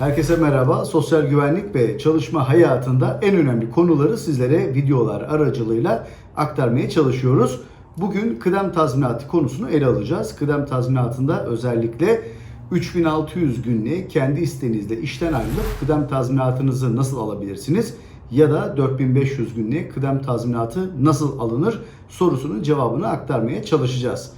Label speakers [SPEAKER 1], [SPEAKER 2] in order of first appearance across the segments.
[SPEAKER 1] Herkese merhaba. Sosyal güvenlik ve çalışma hayatında en önemli konuları sizlere videolar aracılığıyla aktarmaya çalışıyoruz. Bugün kıdem tazminatı konusunu ele alacağız. Kıdem tazminatında özellikle 3600 günlüğe kendi isteğinizle işten ayrılıp kıdem tazminatınızı nasıl alabilirsiniz? Ya da 4500 günlüğe kıdem tazminatı nasıl alınır sorusunun cevabını aktarmaya çalışacağız.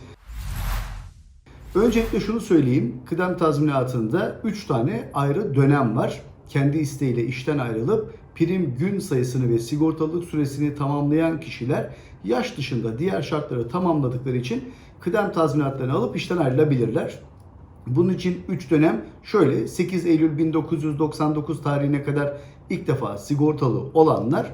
[SPEAKER 1] Öncelikle şunu söyleyeyim. Kıdem tazminatında 3 tane ayrı dönem var. Kendi isteğiyle işten ayrılıp prim gün sayısını ve sigortalılık süresini tamamlayan kişiler yaş dışında diğer şartları tamamladıkları için kıdem tazminatlarını alıp işten ayrılabilirler. Bunun için 3 dönem şöyle 8 Eylül 1999 tarihine kadar ilk defa sigortalı olanlar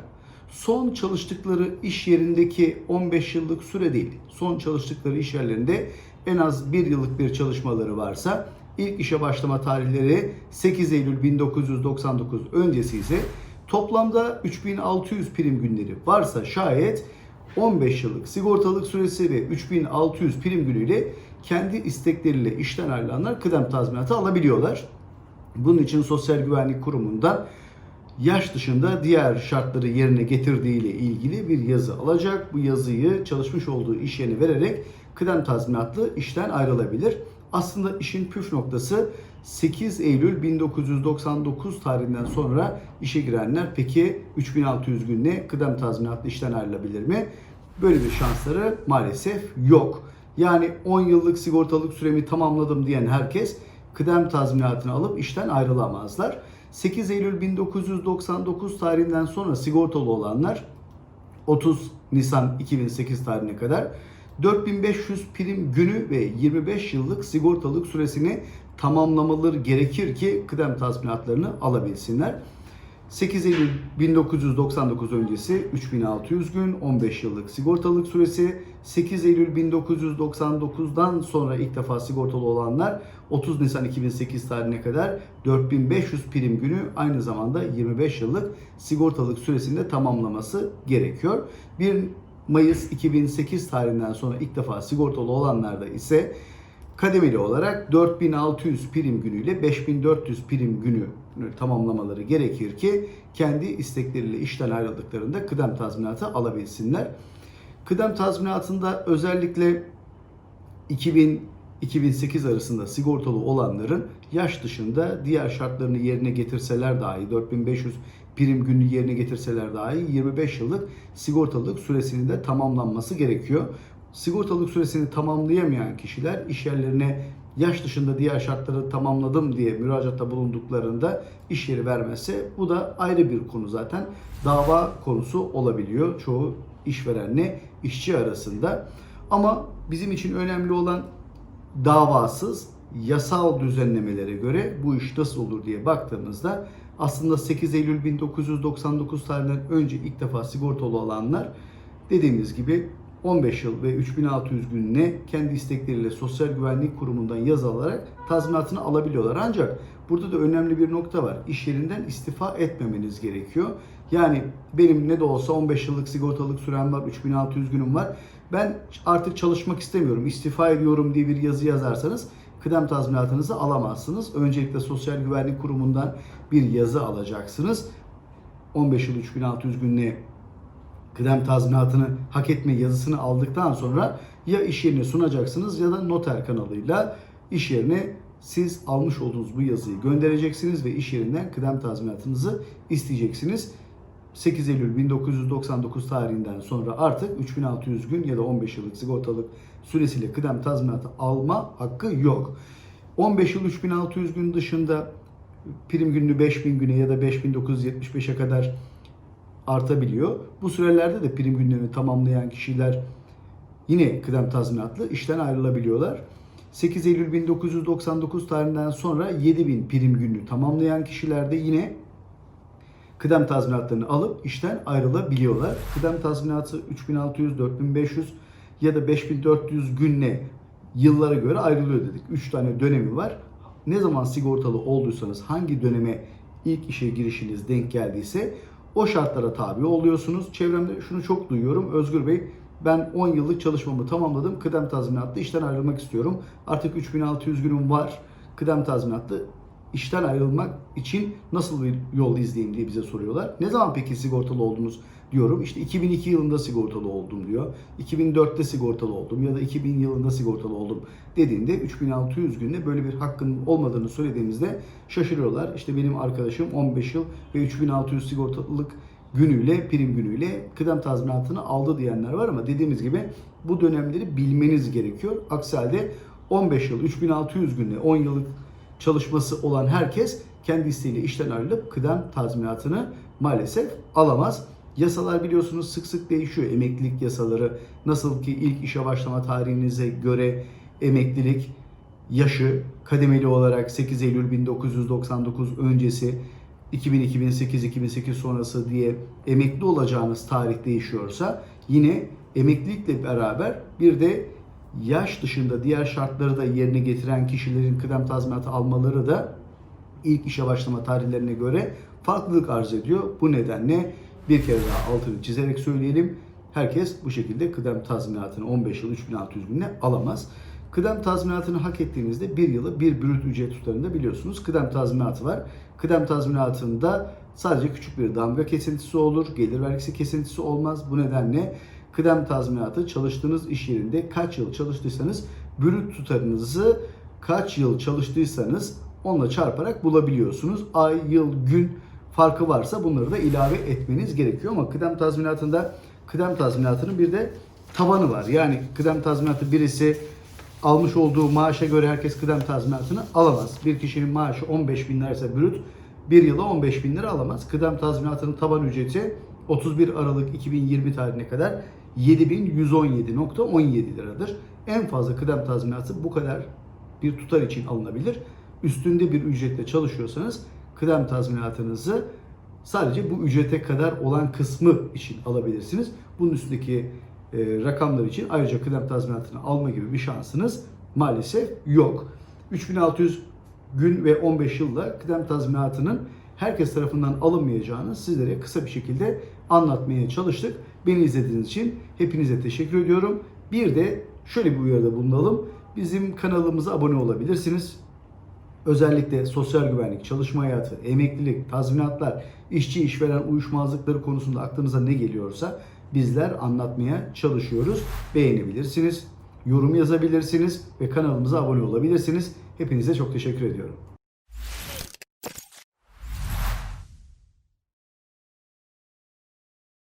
[SPEAKER 1] son çalıştıkları iş yerindeki 15 yıllık süre değil, son çalıştıkları iş yerlerinde en az 1 yıllık bir çalışmaları varsa ilk işe başlama tarihleri 8 Eylül 1999 öncesi ise toplamda 3600 prim günleri varsa şayet 15 yıllık sigortalık süresi ve 3600 prim günüyle kendi istekleriyle işten ayrılanlar kıdem tazminatı alabiliyorlar. Bunun için Sosyal Güvenlik Kurumu'ndan yaş dışında diğer şartları yerine getirdiği ile ilgili bir yazı alacak. Bu yazıyı çalışmış olduğu iş yerine vererek kıdem tazminatlı işten ayrılabilir. Aslında işin püf noktası 8 Eylül 1999 tarihinden sonra işe girenler peki 3600 günle kıdem tazminatlı işten ayrılabilir mi? Böyle bir şansları maalesef yok. Yani 10 yıllık sigortalık süremi tamamladım diyen herkes kıdem tazminatını alıp işten ayrılamazlar. 8 Eylül 1999 tarihinden sonra sigortalı olanlar 30 Nisan 2008 tarihine kadar 4500 prim günü ve 25 yıllık sigortalık süresini tamamlamaları gerekir ki kıdem tazminatlarını alabilsinler. 8 Eylül 1999 öncesi 3600 gün 15 yıllık sigortalık süresi 8 Eylül 1999'dan sonra ilk defa sigortalı olanlar 30 Nisan 2008 tarihine kadar 4500 prim günü aynı zamanda 25 yıllık sigortalık süresinde tamamlaması gerekiyor. 1 Mayıs 2008 tarihinden sonra ilk defa sigortalı olanlarda ise kademeli olarak 4600 prim günüyle 5400 prim günü tamamlamaları gerekir ki kendi istekleriyle işten ayrıldıklarında kıdem tazminatı alabilsinler. Kıdem tazminatında özellikle 2000 2008 arasında sigortalı olanların yaş dışında diğer şartlarını yerine getirseler dahi 4500 prim günü yerine getirseler dahi 25 yıllık sigortalılık süresinin de tamamlanması gerekiyor. Sigortalılık süresini tamamlayamayan kişiler iş yerlerine yaş dışında diğer şartları tamamladım diye müracaatta bulunduklarında iş yeri vermezse bu da ayrı bir konu zaten. Dava konusu olabiliyor çoğu işverenle işçi arasında. Ama bizim için önemli olan davasız yasal düzenlemelere göre bu iş nasıl olur diye baktığımızda aslında 8 Eylül 1999 tarihinden önce ilk defa sigortalı olanlar dediğimiz gibi 15 yıl ve 3600 gününe kendi istekleriyle Sosyal Güvenlik Kurumu'ndan yazı alarak tazminatını alabiliyorlar. Ancak burada da önemli bir nokta var. İş yerinden istifa etmemeniz gerekiyor. Yani benim ne de olsa 15 yıllık sigortalık sürem var, 3600 günüm var. Ben artık çalışmak istemiyorum, istifa ediyorum diye bir yazı yazarsanız kıdem tazminatınızı alamazsınız. Öncelikle Sosyal Güvenlik Kurumu'ndan bir yazı alacaksınız. 15 yıl 3600 günlüğe kıdem tazminatını hak etme yazısını aldıktan sonra ya iş yerine sunacaksınız ya da noter kanalıyla iş yerine siz almış olduğunuz bu yazıyı göndereceksiniz ve iş yerinden kıdem tazminatınızı isteyeceksiniz. 8 Eylül 1999 tarihinden sonra artık 3600 gün ya da 15 yıllık sigortalık süresiyle kıdem tazminatı alma hakkı yok. 15 yıl 3600 gün dışında prim gününü 5000 güne ya da 5975'e kadar artabiliyor. Bu sürelerde de prim günlerini tamamlayan kişiler yine kıdem tazminatlı işten ayrılabiliyorlar. 8 Eylül 1999 tarihinden sonra 7000 prim gününü tamamlayan kişiler de yine kıdem tazminatlarını alıp işten ayrılabiliyorlar. Kıdem tazminatı 3600, 4500 ya da 5400 günle yıllara göre ayrılıyor dedik. 3 tane dönemi var. Ne zaman sigortalı olduysanız hangi döneme ilk işe girişiniz denk geldiyse o şartlara tabi oluyorsunuz. Çevremde şunu çok duyuyorum. Özgür Bey ben 10 yıllık çalışmamı tamamladım. Kıdem tazminatlı işten ayrılmak istiyorum. Artık 3600 günüm var. Kıdem tazminatlı işten ayrılmak için nasıl bir yol izleyeyim diye bize soruyorlar. Ne zaman peki sigortalı oldunuz diyorum. İşte 2002 yılında sigortalı oldum diyor. 2004'te sigortalı oldum ya da 2000 yılında sigortalı oldum dediğinde 3600 günde böyle bir hakkın olmadığını söylediğimizde şaşırıyorlar. İşte benim arkadaşım 15 yıl ve 3600 sigortalılık günüyle, prim günüyle kıdem tazminatını aldı diyenler var ama dediğimiz gibi bu dönemleri bilmeniz gerekiyor. Aksi halde 15 yıl, 3600 günde 10 yıllık çalışması olan herkes kendi isteğiyle işten ayrılıp kıdem tazminatını maalesef alamaz. Yasalar biliyorsunuz sık sık değişiyor. Emeklilik yasaları nasıl ki ilk işe başlama tarihinize göre emeklilik yaşı kademeli olarak 8 Eylül 1999 öncesi 2000-2008-2008 sonrası diye emekli olacağınız tarih değişiyorsa yine emeklilikle beraber bir de yaş dışında diğer şartları da yerine getiren kişilerin kıdem tazminatı almaları da ilk işe başlama tarihlerine göre farklılık arz ediyor. Bu nedenle bir kere daha altını çizerek söyleyelim. Herkes bu şekilde kıdem tazminatını 15 yıl 3600 günde alamaz. Kıdem tazminatını hak ettiğinizde bir yılı bir brüt ücret tutarında biliyorsunuz kıdem tazminatı var. Kıdem tazminatında sadece küçük bir damga kesintisi olur, gelir vergisi kesintisi olmaz. Bu nedenle kıdem tazminatı çalıştığınız iş yerinde kaç yıl çalıştıysanız brüt tutarınızı kaç yıl çalıştıysanız onunla çarparak bulabiliyorsunuz. Ay, yıl, gün farkı varsa bunları da ilave etmeniz gerekiyor ama kıdem tazminatında kıdem tazminatının bir de tabanı var. Yani kıdem tazminatı birisi almış olduğu maaşa göre herkes kıdem tazminatını alamaz. Bir kişinin maaşı 15 bin liraysa brüt bir yıla 15 bin lira alamaz. Kıdem tazminatının taban ücreti 31 Aralık 2020 tarihine kadar 7117.17 liradır. En fazla kıdem tazminatı bu kadar bir tutar için alınabilir. Üstünde bir ücretle çalışıyorsanız kıdem tazminatınızı sadece bu ücrete kadar olan kısmı için alabilirsiniz. Bunun üstündeki e, rakamlar için ayrıca kıdem tazminatını alma gibi bir şansınız maalesef yok. 3600 gün ve 15 yılla kıdem tazminatının herkes tarafından alınmayacağını sizlere kısa bir şekilde anlatmaya çalıştık. Beni izlediğiniz için hepinize teşekkür ediyorum. Bir de şöyle bir uyarıda bulunalım. Bizim kanalımıza abone olabilirsiniz. Özellikle sosyal güvenlik, çalışma hayatı, emeklilik, tazminatlar, işçi işveren uyuşmazlıkları konusunda aklınıza ne geliyorsa bizler anlatmaya çalışıyoruz. Beğenebilirsiniz, yorum yazabilirsiniz ve kanalımıza abone olabilirsiniz. Hepinize çok teşekkür ediyorum.